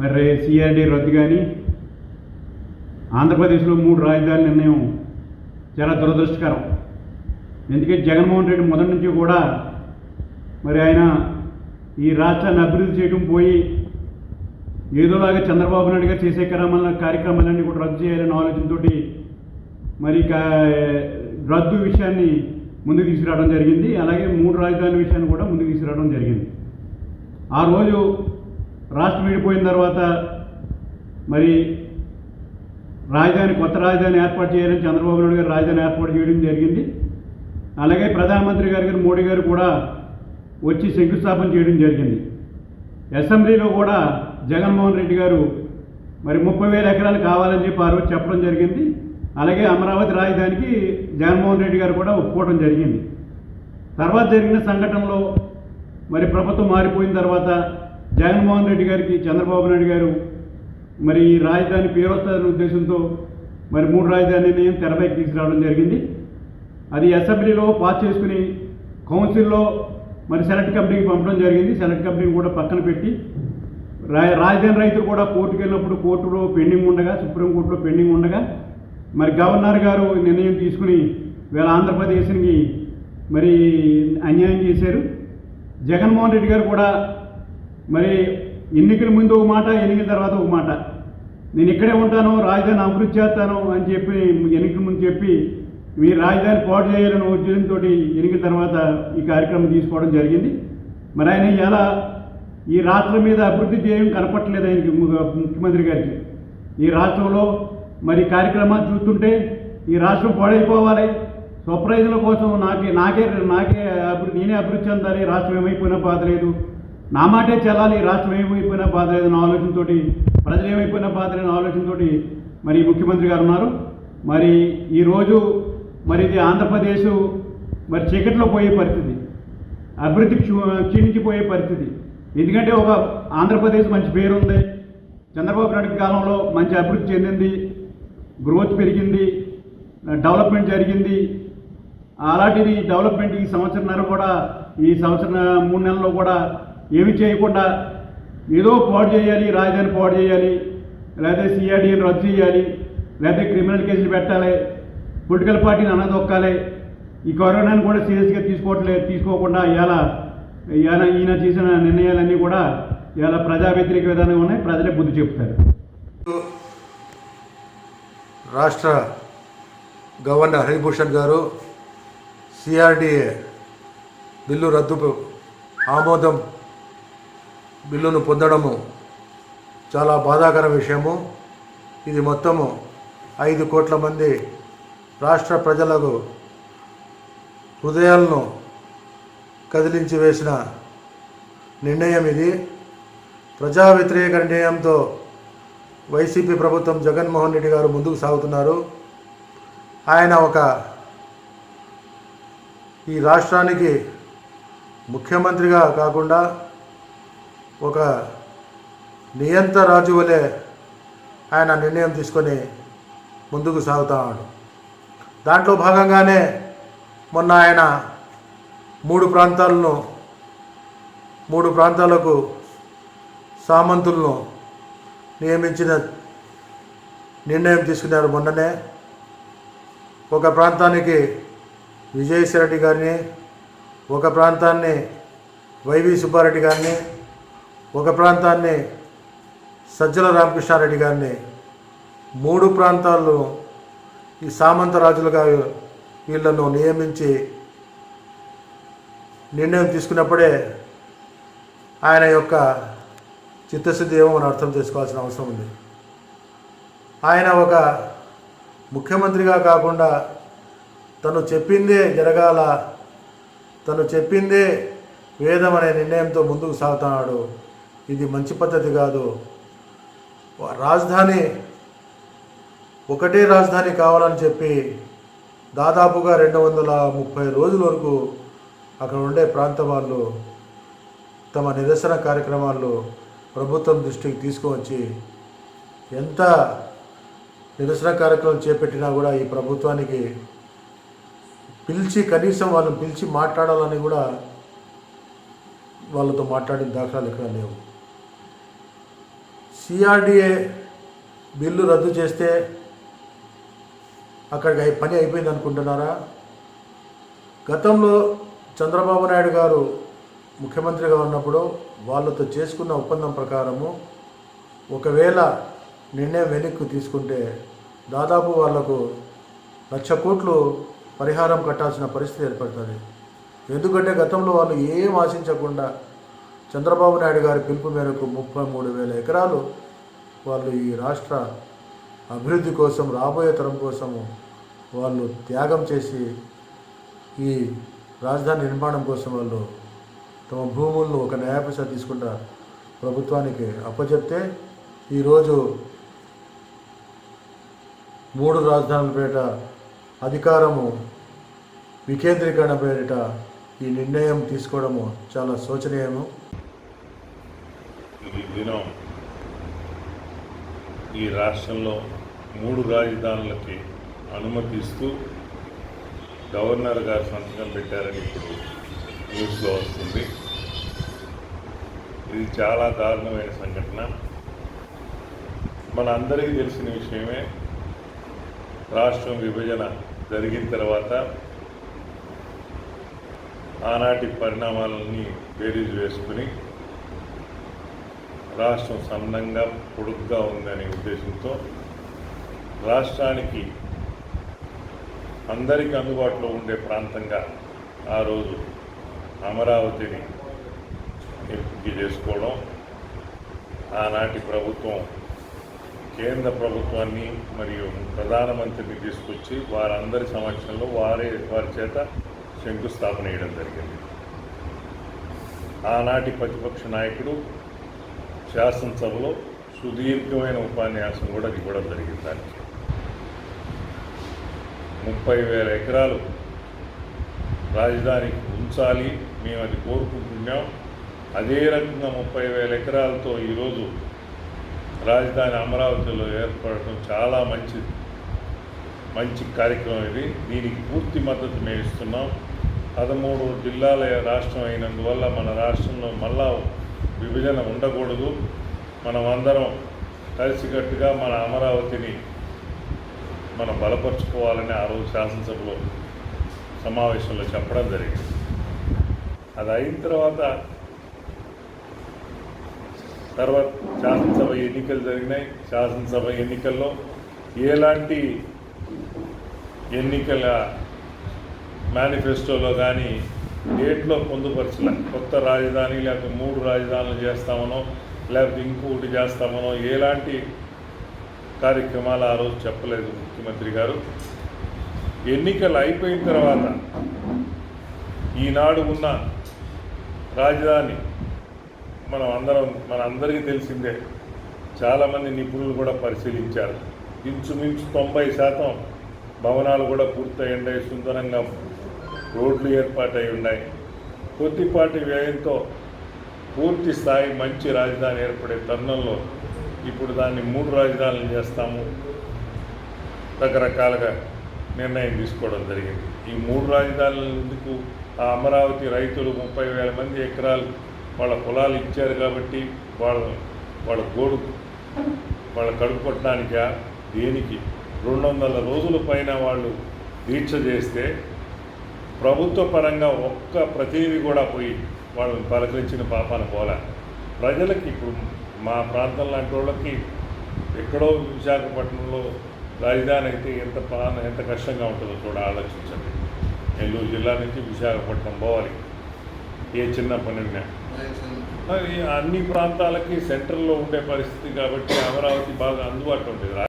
మరి సిఆర్డి రద్దు కానీ ఆంధ్రప్రదేశ్లో మూడు రాజధాని నిర్ణయం చాలా దురదృష్టకరం. ఎందుకంటే జగన్మోహన్ రెడ్డి మొదటి నుంచి కూడా మరి ఆయన ఈ రాష్ట్రాన్ని అభివృద్ధి చేయడం పోయి ఏదోలాగా చంద్రబాబు నాయుడు గారు చేసే క్రమాల కార్యక్రమాలన్నీ కూడా రద్దు చేయాలనే ఆలోచనతో మరి రద్దు విషయాన్ని ముందుకు తీసుకురావడం జరిగింది. అలాగే మూడు రాజధానుల విషయాన్ని కూడా ముందుకు తీసుకురావడం జరిగింది. ఆ రోజు రాష్ట్రం విడిపోయిన తర్వాత మరి రాజధాని కొత్త రాజధాని ఏర్పాటు చేయాలని చంద్రబాబు నాయుడు గారు రాజధాని ఏర్పాటు చేయడం జరిగింది. అలాగే ప్రధానమంత్రి గారి గారు మోడీ గారు కూడా వచ్చి శంకుస్థాపన చేయడం జరిగింది. అసెంబ్లీలో కూడా జగన్మోహన్ రెడ్డి గారు మరి ముప్పై వేల ఎకరాలు కావాలని చెప్పి ఆ రోజు చెప్పడం జరిగింది. అలాగే అమరావతి రాజధానికి జగన్మోహన్ రెడ్డి గారు కూడా ఒప్పుకోవడం జరిగింది. తర్వాత జరిగిన సంఘటనలో మరి ప్రభుత్వం మారిపోయిన తర్వాత జగన్మోహన్ రెడ్డి గారికి చంద్రబాబు నాయుడు గారు మరి ఈ రాజధాని పేరు వస్తుందనే ఉద్దేశంతో మరి మూడు రాజధాని నిర్ణయం తెరపైకి తీసుకురావడం జరిగింది. అది అసెంబ్లీలో పాస్ చేసుకుని కౌన్సిల్లో మరి సెలెక్ట్ కమిటీకి పంపడం జరిగింది. సెలెక్ట్ కమిటీని కూడా పక్కన పెట్టి రా రాజధాని రైతులు కూడా కోర్టుకు వెళ్ళినప్పుడు కోర్టులో పెండింగ్ ఉండగా సుప్రీంకోర్టులో పెండింగ్ ఉండగా మరి గవర్నర్ గారు నిర్ణయం తీసుకుని వీళ్ళ ఆంధ్రప్రదేశ్కి మరి అన్యాయం చేశారు. జగన్మోహన్ రెడ్డి గారు కూడా మరి ఎన్నికల ముందు ఒక మాట ఎన్నికల తర్వాత ఒక మాట. నేను ఇక్కడే ఉంటాను రాజధాని అభివృద్ధి చేస్తాను అని చెప్పి ఎన్నికల ముందు చెప్పి మీ రాజధాని పాటు చేయాలని ఉద్దేశంతో ఎన్నికల తర్వాత ఈ కార్యక్రమం తీసుకోవడం జరిగింది. మరి ఆయన ఎలా ఈ రాష్ట్రం మీద అభివృద్ధి చేయడం కనపట్టలేదు ఆయనకి ముఖ్యమంత్రి గారికి. ఈ రాష్ట్రంలో మరి కార్యక్రమాలు చూస్తుంటే ఈ రాష్ట్రం పాడైపోవాలి. స్వప్రయోజనం కోసం నాకే నాకే నాకే అభివృద్ధి నేనే అభివృద్ధి చెందాలి రాష్ట్రం ఏమైపోయినా బాధలేదు. నా మాటే చెల్లాలి రాష్ట్రం ఏమైపోయినా బాధ లేదన్న ఆలోచనతో ప్రజలు ఏమైపోయినా బాధ లేని ఆలోచనతో మరి ముఖ్యమంత్రి గారు ఉన్నారు. మరి ఈరోజు మరి ఇది ఆంధ్రప్రదేశ్ మరి చీకట్లో పోయే పరిస్థితి అభివృద్ధి క్షీణించిపోయే పరిస్థితి. ఎందుకంటే ఒక ఆంధ్రప్రదేశ్ మంచి పేరు ఉంది చంద్రబాబు నాయుడు కాలంలో మంచి అభివృద్ధి చెందింది గ్రోత్ పెరిగింది డెవలప్మెంట్ జరిగింది. అలాంటిది డెవలప్మెంట్ ఈ సంవత్సరంన్నర కూడా ఈ సంవత్సరం మూడు నెలల్లో కూడా ఏమి చేయకుండా ఏదో పాడు చేయాలి రాజధాని పాడు చేయాలి లేకపోతే సిఆర్డీని రద్దు చేయాలి లేకపోతే క్రిమినల్ కేసులు పెట్టాలి పొలిటికల్ పార్టీని అనదొక్కాలి. ఈ కరోనాను కూడా సీరియస్గా తీసుకోవట్లేదు తీసుకోకుండా ఇలా ఇలా ఈయన చేసిన నిర్ణయాలన్నీ కూడా ఇలా ప్రజా వ్యతిరేక విధానంగా ఉన్నాయి ప్రజలే బుద్ధి చెప్తారు. రాష్ట్ర గవర్నర్ హరిభూషణ్ గారు సిఆర్డిఏ బిల్లు రద్దు ఆమోదం బిల్లును పొందడము చాలా బాధాకర విషయము. ఇది మొత్తము ఐదు కోట్ల మంది రాష్ట్ర ప్రజలకు హృదయాలను కదిలించి వేసిన నిర్ణయం ఇది. ప్రజా వ్యతిరేక నిర్ణయంతో వైసీపీ ప్రభుత్వం జగన్మోహన్ రెడ్డి గారు ముందుకు సాగుతున్నారు. ఆయన ఒక ఈ రాష్ట్రానికి ముఖ్యమంత్రిగా కాకుండా ఒక నియంత రాజు వలె ఆయన నిర్ణయం తీసుకొని ముందుకు సాగుతాడు దాంట్లో భాగంగానే మొన్న ఆయన మూడు ప్రాంతాలను మూడు ప్రాంతాలకు సామంతులను నియమించిన నిర్ణయం తీసుకున్నారు మొన్ననే. ఒక ప్రాంతానికి విజయశ్వరెడ్డి గారిని ఒక ప్రాంతాన్ని వైవి సుబ్బారెడ్డి గారిని ఒక ప్రాంతాన్ని సజ్జల రామకృష్ణారెడ్డి గారిని మూడు ప్రాంతాల్లో ఈ సామంత రాజులుగా వీళ్ళను నియమించి నిర్ణయం తీసుకున్నప్పుడే ఆయన యొక్క చిత్తశుద్ధి ఏమో మనం అర్థం చేసుకోవాల్సిన అవసరం ఉంది. ఆయన ఒక ముఖ్యమంత్రిగా కాకుండా తను చెప్పిందే జరగాల తను చెప్పిందే వేదం అనే నిర్ణయంతో ముందుకు సాగుతున్నాడు. ఇది మంచి పద్ధతి కాదు. రాజధాని ఒకటే రాజధాని కావాలని చెప్పి దాదాపుగా రెండు వందల ముప్పై రోజుల వరకు అక్కడ ఉండే ప్రాంత వాళ్ళు తమ నిరసన కార్యక్రమాల్లో ప్రభుత్వం దృష్టికి తీసుకువచ్చి ఎంత నిరసన కార్యక్రమం చేపట్టినా కూడా ఈ ప్రభుత్వానికి పిలిచి కనీసం వాళ్ళని పిలిచి మాట్లాడాలని కూడా వాళ్ళతో మాట్లాడిన దాఖలాలు ఎక్కడ లేవు. సిఆర్డిఏ బిల్లు రద్దు చేస్తే అక్కడికి పని అయిపోయింది అనుకుంటున్నారా? గతంలో చంద్రబాబు నాయుడు గారు ముఖ్యమంత్రిగా ఉన్నప్పుడు వాళ్ళతో చేసుకున్న ఒప్పందం ప్రకారము ఒకవేళ నిర్ణయం వెనక్కి తీసుకుంటే దాదాపు వాళ్ళకు లక్ష కోట్లు పరిహారం కట్టాల్సిన పరిస్థితి ఏర్పడుతుంది. ఎందుకంటే గతంలో వాళ్ళు ఏం ఆశించకుండా చంద్రబాబు నాయుడు గారి పిలుపు మేరకు ముప్పై మూడు వేల ఎకరాలు వాళ్ళు ఈ రాష్ట్ర అభివృద్ధి కోసం రాబోయే తరం కోసము వాళ్ళు త్యాగం చేసి ఈ రాజధాని నిర్మాణం కోసం వాళ్ళు తమ భూములను ఒక న్యాయపైసా తీసుకుంటా ప్రభుత్వానికి అప్పచెప్తే ఈరోజు మూడు రాజధానుల పేట అధికారము వికేంద్రీకరణ పేరిట ఈ నిర్ణయం తీసుకోవడము చాలా శోచనీయము. ఈ దినం ఈ రాష్ట్రంలో మూడు రాజధానులకి అనుమతిస్తూ గవర్నర్ గారు సంతకం పెట్టారని ఇప్పుడు న్యూస్లో వస్తుంది. ఇది చాలా దారుణమైన సంఘటన. మన అందరికీ తెలిసిన విషయమే రాష్ట్రం విభజన జరిగిన తర్వాత ఆనాటి పరిణామాలన్నీ బేరీజ్ వేసుకుని రాష్ట్రం సన్నంగా పొడుగ్గా ఉందనే ఉద్దేశంతో రాష్ట్రానికి అందరికీ అందుబాటులో ఉండే ప్రాంతంగా ఆ రోజు అమరావతిని ఎంపిక చేసుకోవడం ఆనాటి ప్రభుత్వం కేంద్ర ప్రభుత్వాన్ని మరియు ప్రధానమంత్రిని తీసుకొచ్చి వారందరి సమక్షంలో వారే వారి చేత శంకుస్థాపన చేయడం జరిగింది. ఆనాటి ప్రతిపక్ష నాయకుడు శాసనసభలో సుదీర్ఘమైన ఉపన్యాసం కూడా ఇవ్వడం జరిగింది దానికి. ముప్పై వేల ఎకరాలు రాజధానికి ఉంచాలి మేము అది కోరుకుంటున్నాం. అదే రకంగా ముప్పై వేల ఎకరాలతో ఈరోజు రాజధాని అమరావతిలో ఏర్పడటం చాలా మంచిది. మంచి కార్యక్రమం ఇది. దీనికి పూర్తి మద్దతు మేము ఇస్తున్నాం పదమూడు జిల్లాల రాష్ట్రం అయినందువల్ల మన రాష్ట్రంలో మళ్ళా విభజన ఉండకూడదు. మనం అందరం కలిసికట్టుగా మన అమరావతిని మనం బలపరుచుకోవాలని ఆ రోజు శాసనసభలో సమావేశంలో చెప్పడం జరిగింది. అది అయిన తర్వాత తర్వాత శాసనసభ ఎన్నికలు జరిగినాయి. శాసనసభ ఎన్నికల్లో ఎలాంటి ఎన్నికల మేనిఫెస్టోలో కానీ డేట్లో పొందుపరచలే కొత్త రాజధాని లేకపోతే మూడు రాజధానులు చేస్తామనో లేకపోతే ఇంకొకటి చేస్తామనో ఎలాంటి కార్యక్రమాలు ఆ రోజు చెప్పలేదు ముఖ్యమంత్రి గారు. ఎన్నికలు అయిపోయిన తర్వాత ఈనాడు ఉన్న రాజధాని మనం అందరం మన అందరికీ తెలిసిందే చాలామంది నిపుణులు కూడా పరిశీలించారు. ఇంచుమించు తొంభై శాతం భవనాలు కూడా పూర్తయి సుందరంగా రోడ్లు ఏర్పాటై ఉన్నాయి. కొద్దిపాటి వ్యయంతో పూర్తి స్థాయి మంచి రాజధాని ఏర్పడే తరుణంలో ఇప్పుడు దాన్ని మూడు రాజధానులు చేస్తాము. రకరకాలుగా నిర్ణయం తీసుకోవడం జరిగింది. ఈ మూడు రాజధానుల ఎందుకు? ఆ అమరావతి రైతులు ముప్పై వేల మంది ఎకరాలు వాళ్ళ పొలాలు ఇచ్చారు కాబట్టి వాళ్ళ వాళ్ళ గోడు వాళ్ళ కడుపు కొట్టడానికా దేనికి? రెండు వందల రోజుల పైన వాళ్ళు దీక్ష చేస్తే ప్రభుత్వ పరంగా ఒక్క ప్రతినిధి కూడా పోయి వాళ్ళని పలకరించిన పాపాన పోలే. ప్రజలకి ఇప్పుడు మా ప్రాంతం లాంటి వాళ్ళకి ఎక్కడో విశాఖపట్నంలో రాజధాని అయితే ఎంత ప్రాణ ఎంత కష్టంగా ఉంటుందో కూడా ఆలోచించండి. నెల్లూరు జిల్లా నుంచి విశాఖపట్నం పోవాలి. ఏ చిన్న పనినా. అన్ని ప్రాంతాలకి సెంటర్లో ఉండే పరిస్థితి కాబట్టి అమరావతి బాగా అందుబాటులో ఉండేది.